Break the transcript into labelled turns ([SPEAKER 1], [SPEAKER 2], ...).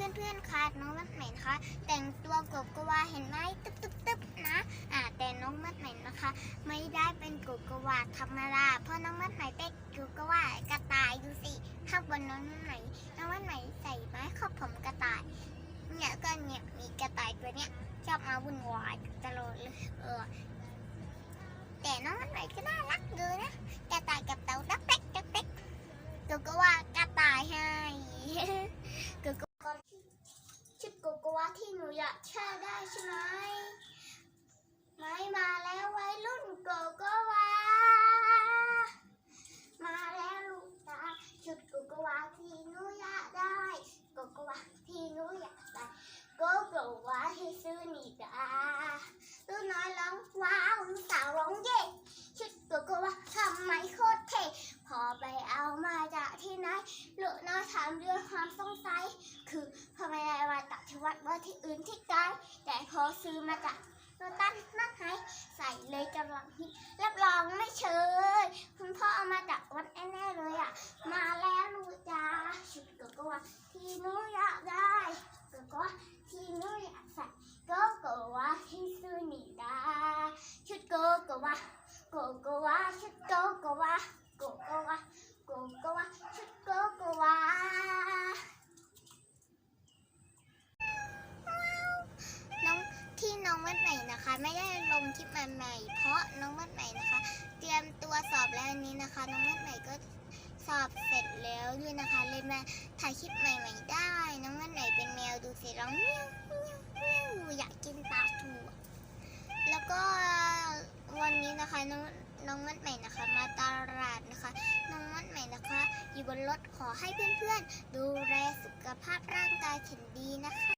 [SPEAKER 1] เพื่อนๆคะน้องมัดใหม่นะคะ แต่งตัวกโกวาเห็นไหมตึ๊บตึ๊บตึ๊บนะอ่าแต่น้องมัดใหม่นะคะ ไม่ได้เป็นกโกวาธรรมดาเพราะน้องมัดใหม่เป็นกโกวากระต่ายดูสิข้างบนน้องมัดใหมน้องมัดใหม่ใส่ไม้ข้อผมกระต่ายเนี่ยก็เนี่ยมีกระต่ายตัวเนี้ยชอบมาวุ่นวายตลอดเลยเออแต่น้องมัดใหม ที่หนูอยากแช่ได้ใช่ไหมไม่มาแล้ววัยรุ่นโกโกวา มาแล้วลูกตาชุดโกโกวาที่หนูอยากได้โกโกวาที่หนูอยากได้โกโกวาที่ซื้อนี่ดาลูกน้อยร้องว้าวลูกสาวร้องเย่ชุดโกโกวาทำไมโคตรเท่พอไปเอามาจากที่ไหนลูกน้อยถามด้วยความสงสัยคือพอไม่ วัดว่าที่อื่นที่ไกลแต่พอซื้อมาจากโรตันนั่นไงใส่เลยกำลังฮิตรับรองไม่เชยคุณพ่อเอามาจากวัดแน่ๆเลยอะ มาแล้วลูกจ้าชุดโกโกว่าที่หนูอยากได้โกโกว่าที่หนูอยากใส่กโกว่าที่ซื้อนี่ดาชุดโกโกว่าโกโกว่าชุดโกโกวาโกโกวาโกโกวาชุดโกโกวา น้องที่น้อง มัดใหม่นะคะ ไม่ได้ลงคลิปใหม่ๆเพราะน้องมัดใหม่นะคะ เตรียมตัวสอบแล้วนี้นะคะ น้องมัดใหม่ก็สอบเสร็จแล้วด้วยนะคะเลยมาถ่ายคลิปใหม่ๆได้ น้องมัดใหม่เป็นแมวดูสิร้องเมียวเมียวเมียวอยากกินปลาทูแล้วก็วันนี้นะคะน้องน้องมัดใหม่นะคะ มาตลาดนะคะ น้องมัดใหม่นะคะ อยู่บนรถขอให้เพื่อนๆ ดูแลสุขภาพร่างกายแข็ง